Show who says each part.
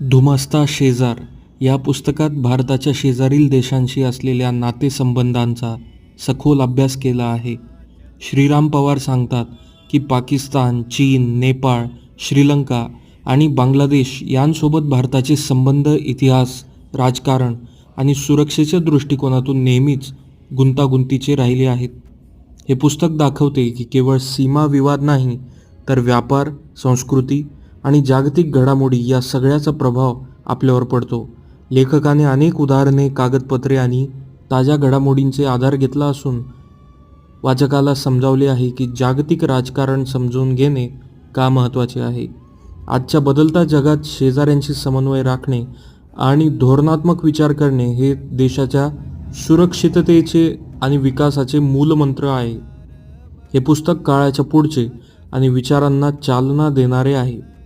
Speaker 1: धुमास्ता शेजार या पुस्तकात भारताच्या शेजारील देशांशी असलेल्या नातेसंबंधांचा सखोल अभ्यास केला आहे. श्रीराम पवार सांगतात की पाकिस्तान चीन नेपाळ श्रीलंका आणि बांगलादेश यांसोबत भारताचे संबंध इतिहास राजकारण आणि सुरक्षेच्या दृष्टिकोनातून नेहमीच गुंतागुंतीचे राहिले आहेत. हे पुस्तक दाखवते की केवळ सीमा विवाद नाही तर व्यापार संस्कृती आणि जागतिक घडामोडी या सगळ्याचा प्रभाव आपल्यावर पडतो. लेखकाने अनेक उदाहरणे कागदपत्रे आणि ताज्या घडामोडींचे आधार घेतला असून वाचकाला समजावले आहे की जागतिक राजकारण समजून घेणे का महत्त्वाचे आहे? आजच्या बदलता जगात शेजाऱ्यांशी समन्वय राखणे आणि धोरणात्मक विचार करणे हे देशाच्या सुरक्षिततेचे आणि विकासाचे मूलमंत्र आहे. हे पुस्तक काळाच्या पुढचे आणि विचारांना चालना देणारे आहे.